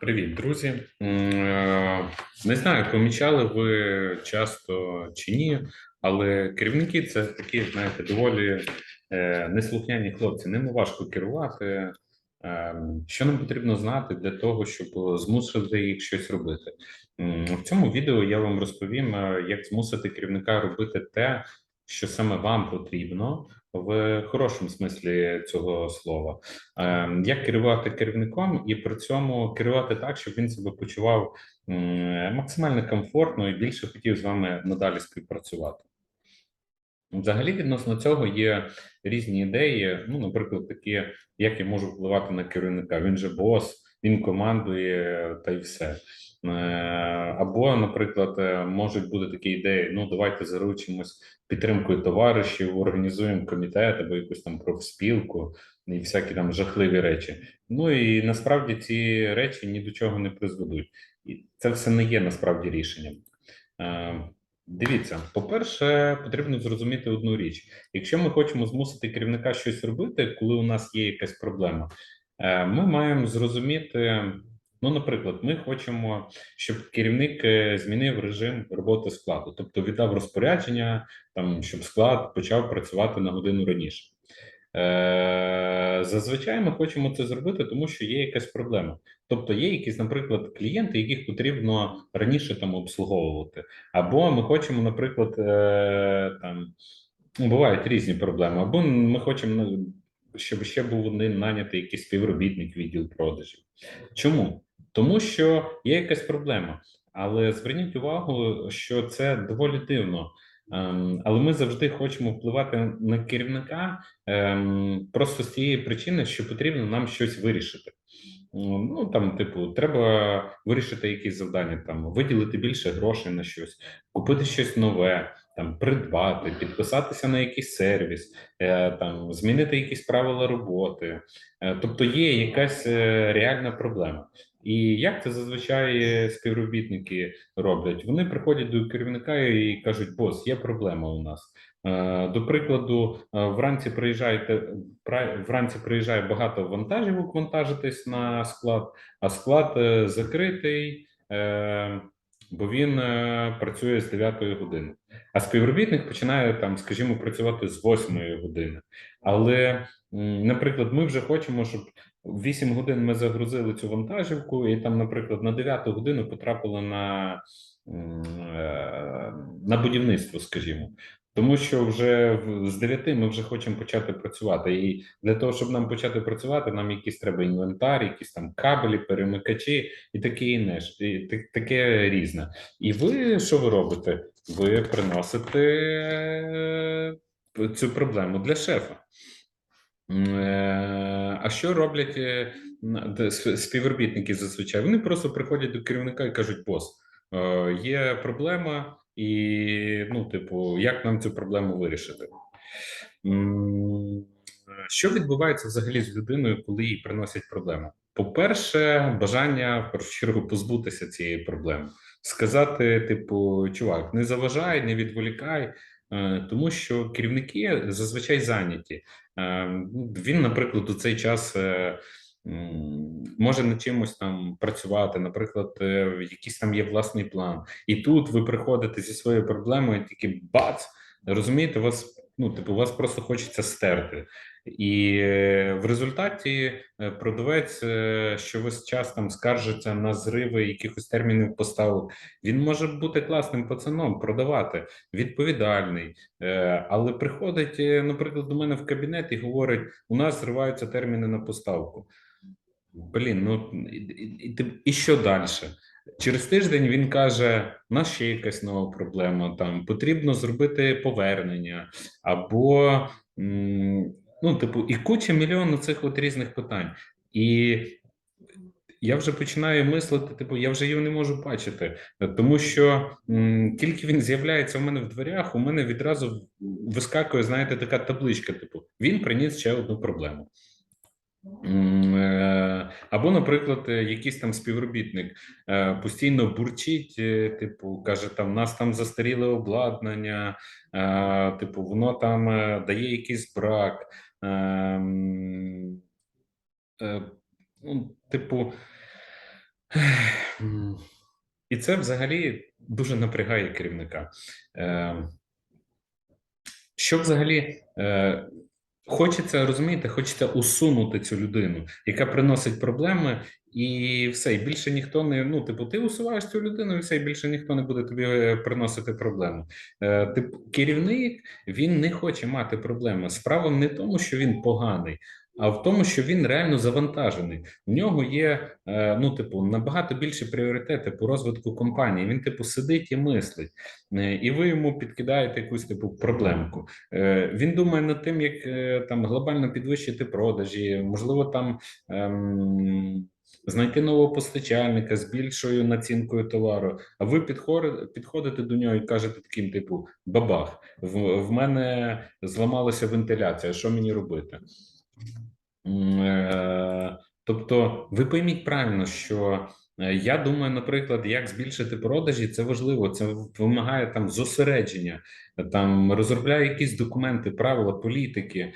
Привіт, друзі. Е, Не знаю, помічали ви часто чи ні, але керівники це такі, знаєте, доволі е, неслухняні хлопці. Ними важко керувати. Е, Що нам потрібно знати для того, щоб змусити їх щось робити? В цьому відео я вам розповім, е, як змусити керівника робити те, що саме вам потрібно в хорошому смислі цього слова. Е, Як керувати керівником і при цьому керувати так, щоб він себе почував максимально комфортно і більше хотів з вами надалі співпрацювати. Взагалі, відносно цього є різні ідеї. Ну, наприклад, такі, як я можу впливати на керівника. Він же бос, він командує та й все. Е, Або, наприклад, е, можуть бути такі ідеї: ну давайте заручимось підтримкою товаришів, організуємо комітет або якусь там профспілку і всякі там жахливі речі. Ну і насправді ці речі ні до чого не призведуть. І це все не є насправді рішенням. Е, Дивіться, по-перше, потрібно зрозуміти одну річ: якщо ми хочемо змусити керівника щось робити, коли у нас є якась проблема, ми маємо зрозуміти. Ну, наприклад, ми хочемо, щоб керівник е, змінив режим роботи складу, тобто віддав розпорядження, там щоб склад почав працювати на годину раніше. Е, Зазвичай ми хочемо це зробити, тому що є якась проблема. Тобто є якісь, наприклад, клієнти, яких потрібно раніше там обслуговувати, або ми хочемо, наприклад, е, там ну, бувають різні проблеми, або ми хочемо, ну, щоб ще був один нанятий якийсь співробітник відділ продажів. Чому? Тому що є якась проблема, але зверніть увагу, що це доволі дивно. Ем, Але ми завжди хочемо впливати на керівника ем, просто з тієї причини, що потрібно нам щось вирішити. Ну там, типу, треба вирішити якісь завдання, там виділити більше грошей на щось, купити щось нове, там придбати, підписатися на якийсь сервіс, е, там змінити якісь правила роботи. Е, тобто є якась е, реальна проблема. І як це зазвичай співробітники роблять? Вони приходять до керівника і кажуть: бос, є проблема у нас. Е, До прикладу, е, вранці приїжджаєте вранці приїжджає багато вантажівок вантажитись на склад, а склад е, закритий, бо він е, працює з 9 години. А співробітник починає там, скажімо, працювати з 8 години. Але, наприклад, ми вже хочемо, щоб в 8 годин ми загрузили цю вантажівку, і там, наприклад, на 9 годину потрапили на, е, на будівництво, скажімо. Тому що вже з 9 ми вже хочемо почати працювати. І для того, щоб нам почати працювати, нам якийсь треба інвентар, якісь там кабелі, перемикачі і таке інеш, і таке різне. І ви що ви робите? Ви приносите е, цю проблему для шефа. Е, А що роблять е, співробітники зазвичай? Вони просто приходять до керівника і кажуть: бос, є проблема, і ну, типу, як нам цю проблему вирішити? Що відбувається взагалі з людиною, коли їй приносять проблему? По-перше, бажання в першу чергу позбутися цієї проблеми, сказати, типу, чувак, не заважай, не відволікай, е, тому що керівники зазвичай зайняті. Е, ну, Він, наприклад, у цей час. Може над чимось там працювати, наприклад, е, якийсь там є власний план, і тут ви приходите зі своєю проблемою, тільки бац, розумієте, вас ну, типу, вас просто хочеться стерти. І е, в результаті е, продавець, що весь час там скаржиться на зриви якихось термінів поставок, він може бути класним пацаном, продавати, відповідальний. Але приходить, наприклад, до мене в кабінет і говорить: у нас зриваються терміни на поставку. Блін, ну і, і, і, що далі? Через тиждень він каже: у нас ще якась нова проблема. Там потрібно зробити повернення, або ну, типу, і куча мільйонів цих от різних питань. І я вже починаю мислити, типу, я вже його не можу бачити, тому що тільки він з'являється у мене в дверях, у мене відразу вискакує, знаєте, така табличка: типу, він приніс ще одну проблему. Е, Або, наприклад, е, якийсь там співробітник е, постійно бурчить, типу, каже, там нас там застаріле обладнання, типу, воно там дає якийсь брак. Ну, типу, І це взагалі дуже напрягає керівника. Що взагалі хочеться розумієте, хочеться усунути цю людину, яка приносить проблеми, і все, і більше ніхто не ну, типу, ти усуваєш цю людину, і все, і більше ніхто не буде тобі е, приносити проблему. Е, Типу, керівник він не хоче мати проблеми. Справа не тому, що він поганий. А в тому, що він реально завантажений. У нього є е, ну, типу, набагато більше пріоритети по розвитку компанії. Він, типу, сидить і мислить, Е, і ви йому підкидаєте якусь типу проблемку. Е, Він думає над тим, як там глобально підвищити продажі, можливо, там ем, знайти нового постачальника з більшою націнкою товару. А ви підходите до нього і кажете таким, типу, бабах, в, в мене зламалася вентиляція. Що мені робити? Е, Тобто, ви пойміть правильно, що е, я думаю, наприклад, як збільшити продажі, це важливо. Це вимагає там зосередження, там розробляю якісь документи, правила, політики.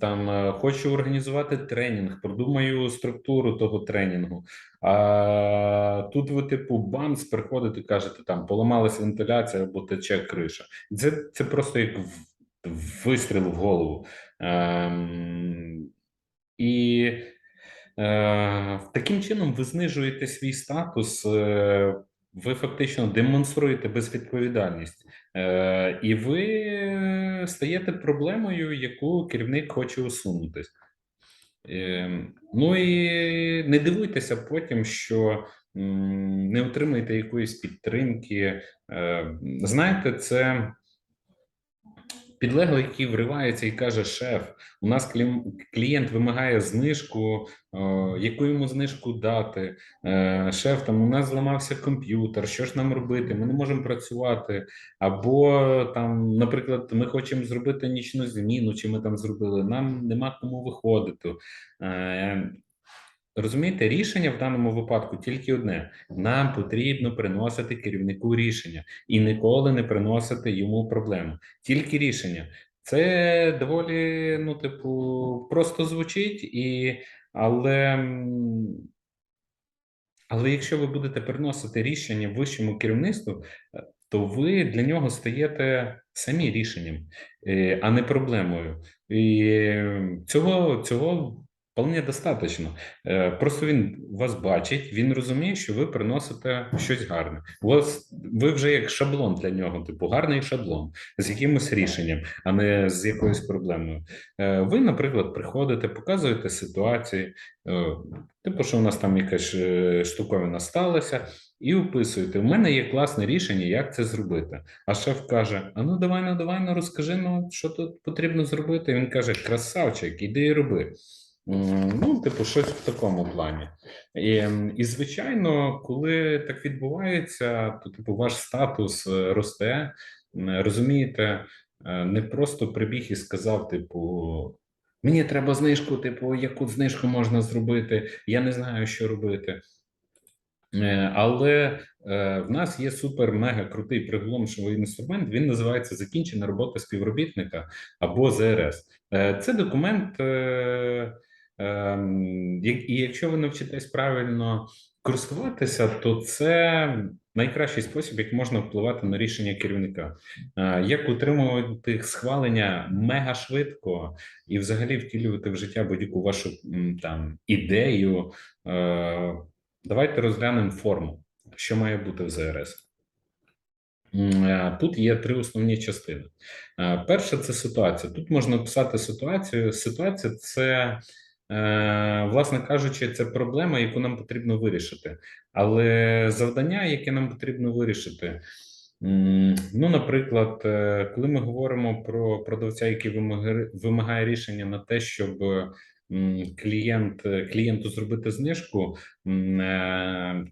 Там е, хочу організувати тренінг, продумаю структуру того тренінгу. А тут ви, типу, бамс, приходите кажете, там поламалася вентиляція або тече криша. Це це просто як вистріл в голову. Ем, і е, таким чином ви знижуєте свій статус, е, ви фактично демонструєте безвідповідальність, е, і ви стаєте проблемою, яку керівник хоче усунути. Е, ну і не дивуйтеся потім, що не отримаєте якоїсь підтримки. Знаєте, це підлеглий, який вривається і каже: Шеф, у нас клієнт вимагає знижку, е, яку йому знижку дати? Е, Шеф, там у нас зламався комп'ютер. Що ж нам робити? Ми не можемо працювати. Або там, наприклад, ми хочемо зробити нічну зміну, чи ми там зробили. Нам нема кому виходити. Розумієте, рішення в даному випадку тільки одне: нам потрібно приносити керівнику рішення і ніколи не приносити йому проблему. Тільки рішення. Це доволі, ну, типу, просто звучить, і але, але якщо ви будете приносити рішення вищому керівництву, то ви для нього стаєте самі рішенням, е, а не проблемою. І цього, цього вполне достатньо. Е, Просто він вас бачить, він розуміє, що ви приносите щось гарне. У вас ви вже як шаблон для нього, типу гарний шаблон з якимось рішенням, а не з якоюсь проблемою. Е, Ви, наприклад, приходите, показуєте ситуації, е, типу, що у нас там якась штуковина сталася. І описуєте, у мене є класне рішення, як це зробити. А шеф каже: А ну давай, ну давай, ну розкажи, ну що тут потрібно зробити. Він каже: Красавчик, іди і роби. Ну, типу, щось в такому плані. І, і звичайно, коли так відбувається, то типу ваш статус е, росте. Розумієте, е, не просто прибіг і сказав, типу, мені треба знижку, типу, яку знижку можна зробити, я не знаю, що робити. Е, Але в нас є супер мега крутий приголомшливий інструмент. Він називається закінчена робота співробітника або ЗРС. Це документ, і якщо ви навчитесь правильно користуватися, то це найкращий спосіб, як можна впливати на рішення керівника. Е, Як утримувати схвалення мега швидко і взагалі втілювати в життя будь-яку вашу там ідею. Е, Давайте розглянемо форму, що має бути в ЗРС. Е, Тут є три основні частини. Перша це ситуація. Тут можна описати ситуацію. Ситуація це, власне кажучи, це проблема, яку нам потрібно вирішити. Але завдання, яке нам потрібно вирішити, ну, наприклад, е, коли ми говоримо про продавця, який вимагає, рішення на те, щоб клієнт клієнту зробити знижку, е,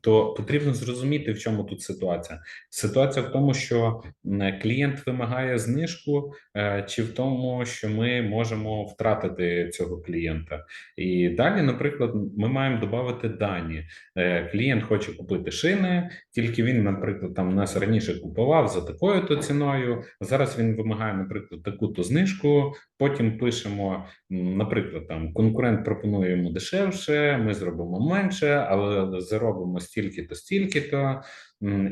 то потрібно зрозуміти, в чому тут ситуація. Ситуація в тому, що м, клієнт вимагає знижку, е, чи в тому, що ми можемо втратити цього клієнта. І далі, наприклад, ми маємо додати дані. Е, Клієнт хоче купити шини, тільки він, наприклад, там нас раніше купував за такою то ціною. Зараз він вимагає, наприклад, таку то знижку. Потім пишемо, наприклад, там конкурент пропонує йому дешевше, ми зробимо менше, але заробимо стільки-то, стільки-то.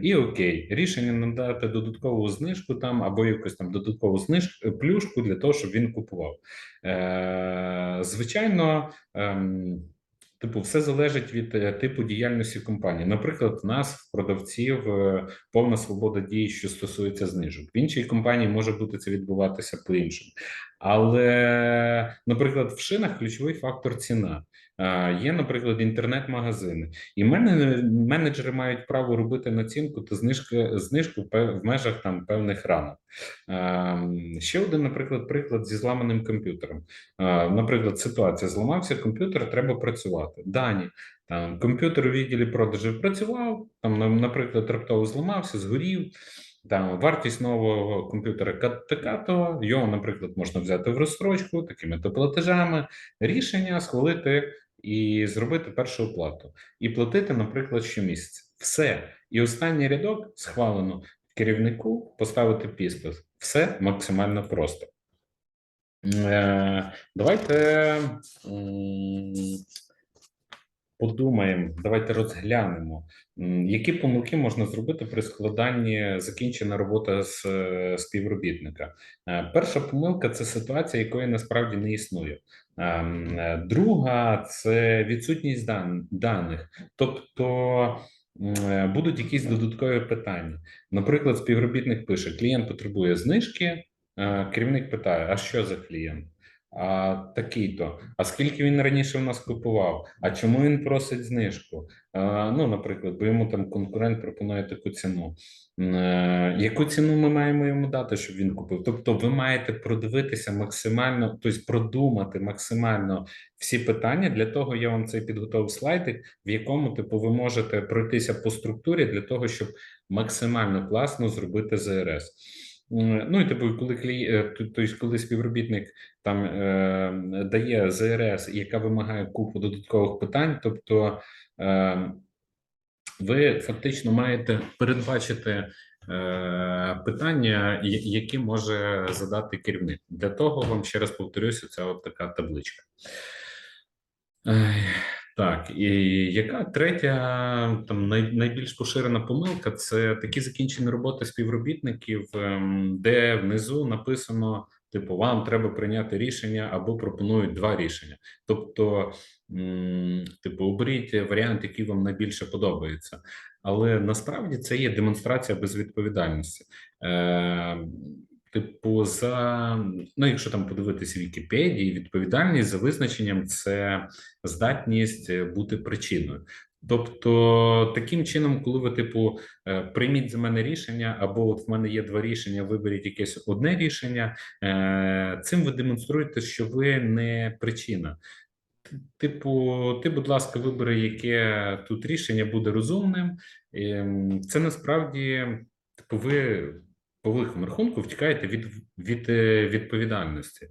І окей, рішення надати додаткову знижку там або якусь там додаткову знижку плюшку для того, щоб він купував. Е, Звичайно, ем, типу, все залежить від е, типу діяльності компанії. Наприклад, у нас в продавців е, повна свобода дій, що стосується знижок. В іншій компанії може бути це відбуватися по-іншому. Але, наприклад, в шинах ключовий фактор ціна. Є, наприклад, інтернет-магазини, і мене менеджери мають право робити націнку та знижки знижку в межах там певних рамок. Ем, Ще один, наприклад, приклад зі зламаним комп'ютером. Наприклад, ситуація зламався комп'ютер, треба працювати. Дані там комп'ютер у відділі продажів працював. Там, наприклад, раптово зламався, згорів. Там вартість нового комп'ютера така-то, його, наприклад, можна взяти в розстрочку такими-то платежами, рішення схвалити і зробити першу оплату, і платити, наприклад, щомісяця. Все. І останній рядок схвалено керівнику поставити підпис. Все максимально просто. Е, Давайте подумаємо, давайте розглянемо, які помилки можна зробити при складанні закінчена робота з е, співробітника. Е, Перша помилка це ситуація, якої насправді не існує. Е, Друга це відсутність дан- даних, тобто будуть якісь додаткові питання. Наприклад, співробітник пише: клієнт потребує знижки. Керівник питає: а що за клієнт? А такий-то. А скільки він раніше в нас купував? А чому він просить знижку? Е, Ну, наприклад, бо йому там конкурент пропонує таку ціну. Е, Яку ціну ми маємо йому дати, щоб він купив? Тобто, ви маєте продивитися максимально, тобто продумати максимально всі питання. Для того я вам цей підготував слайдик, в якому типу ви можете пройтися по структурі для того, щоб максимально класно зробити ЗРС. М, Ну і типу, коли клі... е, тобто, коли співробітник там е, дає ЗРС, яка вимагає купу додаткових питань, тобто е, ви фактично маєте передбачити е, питання, які може задати керівник. Для того вам ще раз повторюся, це от така табличка. Так, і яка третя там най, найбільш поширена помилка це такі закінчені роботи співробітників, ем, де внизу написано: типу, вам треба прийняти рішення або пропонують два рішення. Тобто, типу, оберіть варіант, який вам найбільше подобається. Але насправді це є демонстрація безвідповідальності. Е, Типу, за ну, якщо там подивитися Вікіпедії, відповідальність за визначенням це здатність е, бути причиною. Тобто, таким чином, коли ви, типу, е, прийміть за мене рішення, або от в мене є два рішення, виберіть якесь одне рішення, е, цим ви демонструєте, що ви не причина. Типу, ти, будь ласка, вибери, яке тут рішення буде розумним. Ем, Це насправді, типу, ви по великому рахунку втікаєте від, від е, відповідальності.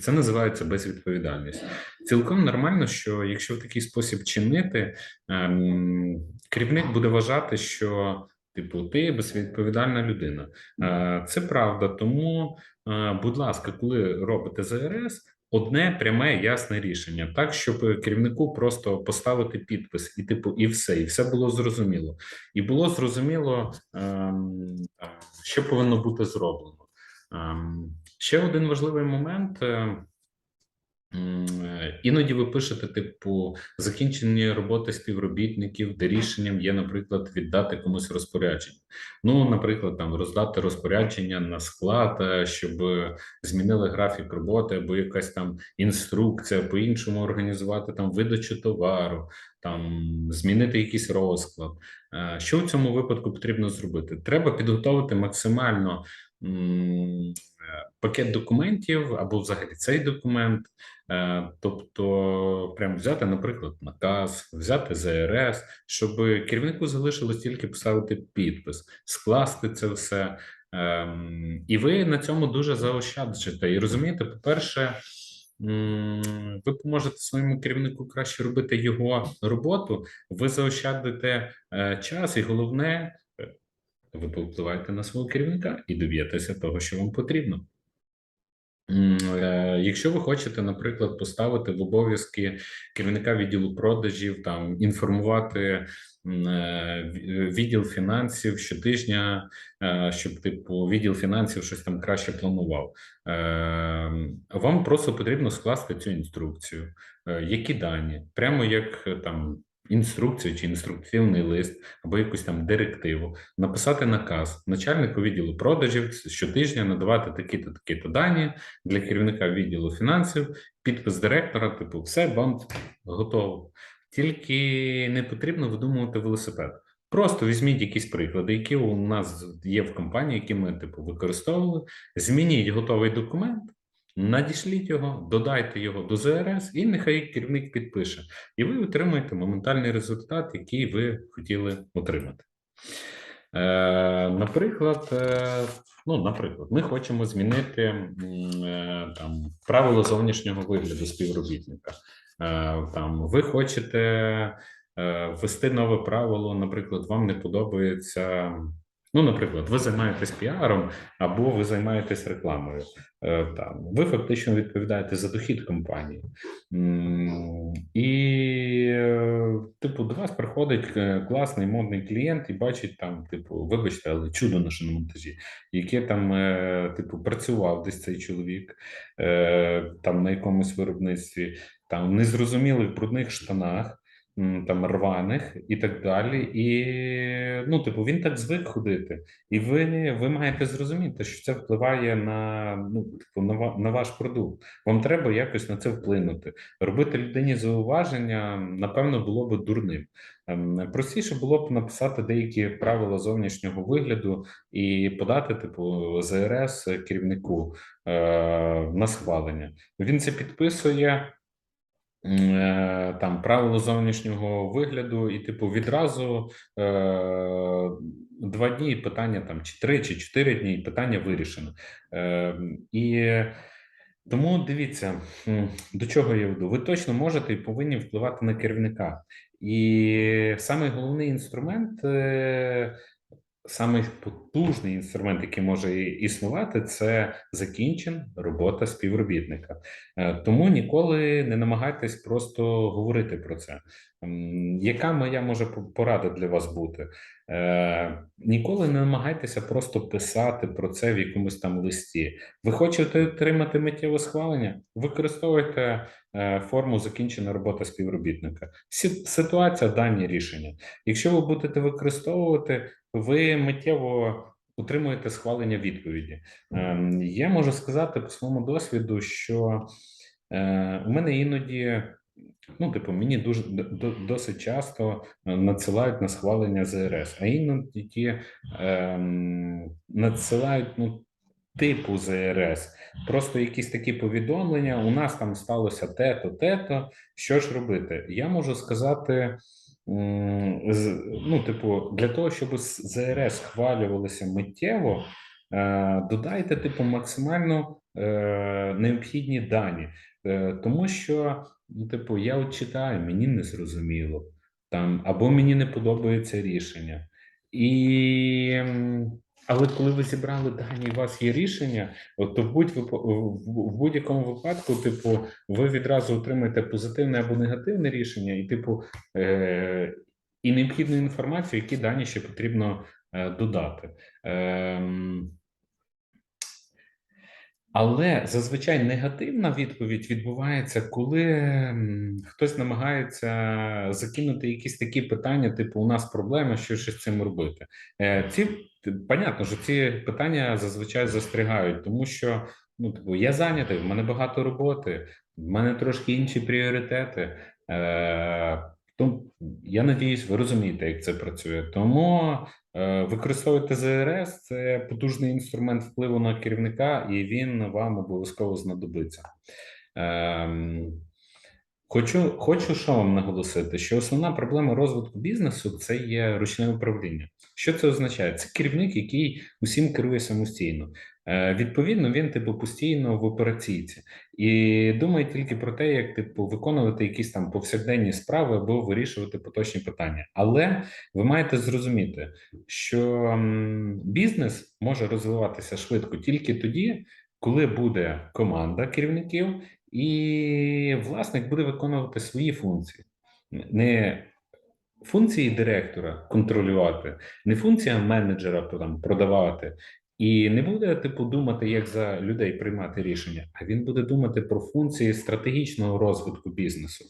Це називається безвідповідальність. Цілком нормально, що якщо в такий спосіб чинити, ем, керівник буде вважати, що типу ти безвідповідальна людина. Е, Це правда. Тому, е, будь ласка, коли робите ЗРС, одне пряме ясне рішення, так щоб керівнику просто поставити підпис, і типу, і все, і все було зрозуміло. І було зрозуміло, ем, що повинно бути зроблено. Ем, ще один важливий момент. Е, Іноді ви пишете, типу, закінчені роботи співробітників, де рішенням є, наприклад, віддати комусь розпорядження. Ну, наприклад, там роздати розпорядження на склад, е, щоб змінили графік роботи, або якась там інструкція, по-іншому організувати там видачу товару, там змінити якийсь розклад. Е, Що в цьому випадку потрібно зробити? Треба підготовити максимально пакет документів або взагалі цей документ. Е, Тобто, прям взяти, наприклад, наказ, взяти ЗРС, щоб керівнику залишилось тільки поставити підпис, скласти це все. Ем, І ви на цьому дуже заощаджите. І розумієте, по-перше, ви поможете своєму керівнику краще робити його роботу, ви заощадите е, час, і головне, ви повпливаєте на свого керівника і доб'єтеся того, що вам потрібно. Е, Якщо ви хочете, наприклад, поставити в обов'язки керівника відділу продажів, там інформувати е, ві- відділ фінансів щотижня, е, щоб типу відділ фінансів щось там краще планував, вам просто потрібно скласти цю інструкцію. Які дані, прямо як там інструкцію чи інструктивний лист, або якусь там директиву, написати наказ начальнику відділу продажів щотижня надавати такі-то такі-то дані для керівника відділу фінансів, підпис директора, типу, все, банд готово. Тільки не потрібно видумувати велосипед. Просто візьміть якісь приклади, які у нас є в компанії, які ми типу використовували. Змініть готовий документ, надішліть його, додайте його до ЗРС, і нехай керівник підпише. І ви отримаєте моментальний результат, який ви хотіли отримати. Е, наприклад, е, ну, наприклад, ми хочемо змінити е, там правила зовнішнього вигляду співробітника. Там ви хочете ввести нове правило, наприклад, вам не подобається. Ну, наприклад, ви займаєтесь піаром або ви займаєтесь рекламою. Е, Там ви фактично відповідаєте за дохід компанії. І, е, типу, до вас приходить е, класний модний клієнт і бачить там, типу, вибачте, але чудо на шиномонтажі, яке там, типу, працював десь цей чоловік там на якомусь виробництві, там в незрозумілих брудних штанах, там рваних і так далі. І ну, типу, він так звик ходити. І ви, ви маєте зрозуміти, що це впливає на, ну, типу, на, на ваш продукт. Вам треба якось на це вплинути. Робити людині зауваження, напевно, було би дурним. Ем, Простіше було б написати деякі правила зовнішнього вигляду і подати, типу, ЗРС керівнику е, на схвалення. Він це підписує. Е, Там правило зовнішнього вигляду, і типу відразу е, два дні питання там чи три, чи чотири дні, питання вирішено. Е, і тому дивіться, до чого я веду. Ви точно можете і повинні впливати на керівника. І самий головний інструмент, е, самий потужний інструмент, який може існувати, це закінчен робота співробітника. Е, Тому ніколи не намагайтесь просто говорити про це. Яка моя може по- порада для вас бути? Е, Ніколи не намагайтеся просто писати про це в якомусь там листі. Ви хочете отримати миттєве схвалення? Використовуйте форму закінчена робота співробітника. Ситуація, дані рішення. Якщо ви будете використовувати, ви миттєво отримуєте схвалення відповіді. Ем, Я можу сказати по своєму досвіду, що е, у мене іноді. Ну, типу, мені дуже досить часто е, надсилають на схвалення ЗРС, а іноді ті ем, надсилають ну, типу ЗРС, просто якісь такі повідомлення. У нас там сталося те-то, те-то. Що ж робити? Я можу сказати. Ну, типу, для того, щоб ЗРС схвалювалися миттєво, е, додайте, типу, максимально е, необхідні дані, Е, тому що Ну, типу, я от читаю, мені не зрозуміло, там, або мені не подобається рішення. І, але коли ви зібрали дані, і у вас є рішення, то в будь-якому випадку, типу, ви відразу отримаєте позитивне або негативне рішення, і, типу, е, і необхідну інформацію, які дані ще потрібно е, додати. Ем, але зазвичай негативна відповідь відбувається, коли хтось намагається закинути якісь такі питання, типу: у нас проблема, що ж з цим робити. Е, Ці понятно, що ці питання зазвичай застрягають, тому що ну, типу, я зайнятий, в мене багато роботи, в мене трошки інші пріоритети. Е, тому я надіюсь, ви розумієте, як це працює. Тому Використовуйте ЗРС, це потужний інструмент впливу на керівника, і він вам обов'язково знадобиться. Хочу, хочу що вам наголосити, що основна проблема розвитку бізнесу це є ручне управління. Що це означає? Це керівник, який усім керує самостійно. Е, Відповідно, він типу постійно в операційці і думає тільки про те, як типу виконувати якісь там повсякденні справи або вирішувати поточні питання. Але ви маєте зрозуміти, що бізнес може розвиватися швидко тільки тоді, коли буде команда керівників, і власник буде виконувати свої функції. Не функції директора контролювати, не функція менеджера там продавати. І не буде, типу, думати, як за людей приймати рішення, а він буде думати про функції стратегічного розвитку бізнесу.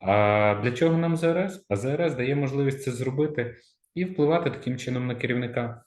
А для чого нам ЗРС? А ЗРС дає можливість це зробити і впливати таким чином на керівника.